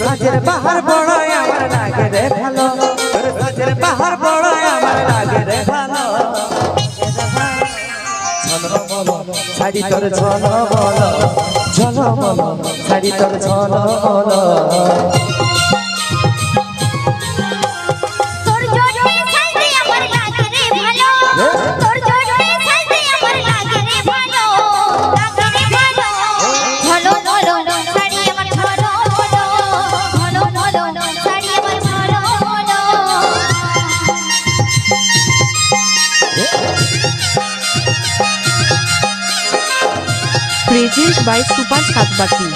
সাজের বাহার বড় আমার লাগে রে ভালো। সাজের বাহার বড় শাড়ি তোর ঝল বল ঝল বল শাড়ি তোর ঝল বলো প্রেজেন্স বাই সুপার সাত বাকি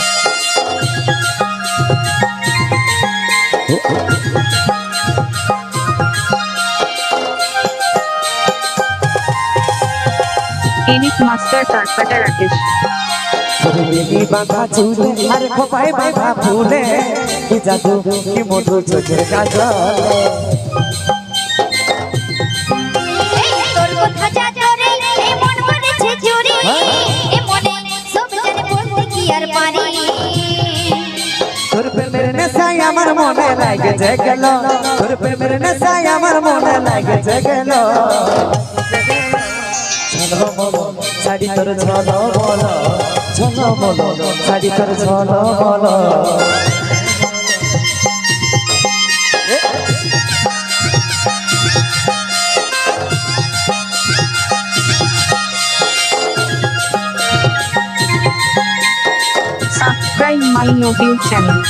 এনিক মাস্টার তারপাটা কি জাদু মধু আর পারি। নেশায় আমার মনে লাগেছে গেল তোর প্রেমের নেশায় আমার মনে লাগেছে গেল শাড়ি তোর চলো বলো চলো বলো শাড়ি তোর চলো বলো Subscribe my YouTube channel.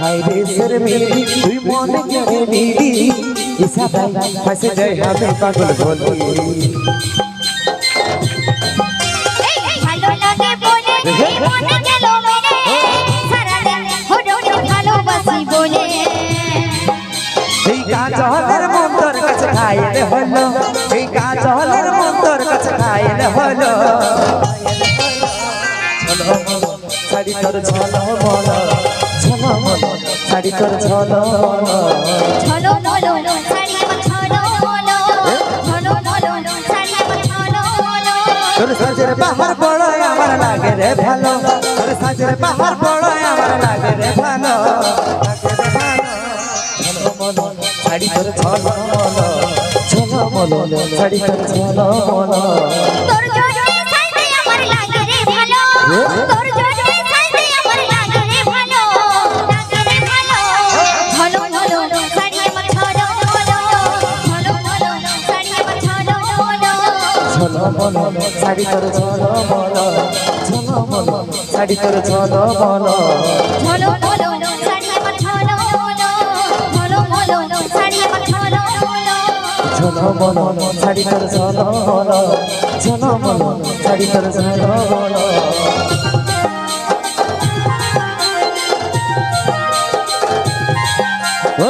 হাই রে সর মেরি তুই মনে কেড়ে নিলি ইসাদাই ফাঁসে যায় আমি পাগল বলি। মনে গেল মেরে। সারা দিন হলো ভালোবাসি বলে। এই কাজলের মন্তর কাছে খাইলে হলো। এই কাজলের মন্তর কাছে খাইলে হলো। বলো, শাড়ি তোর চলো বলো চলো বলো শাড়ি তোর চলো বলো ছলো বলো শাড়ি বলো বলো বলো তোর সাজের বাহার বড় আমার লাগে রে ভালো তোর সাজের বাহার বড় আমার লাগে রে ভালো। লাগে রে ভালো। চলো বলো শাড়ি তোর বলো বলো শাড়ি তোর চলো বলো তোর জন্যে সাজতে আমার লাগে রে ভালো। তোর জন্যে সাজতে আমার লাগে রে ভালো। লাগে রে ভালো ছলো বলো শাড়ি আমার ছলো বলো ছলো বলো শাড়ি আমার ছলো বলো চলো বলো শাড়ি তোর চলো বলো। চলো বলো। শাড়ি তোর চলো বলো। ছলো বলো চলো বলো শাড়ি তোর চলো বলো শাড়ি তোর চলো বলো ও।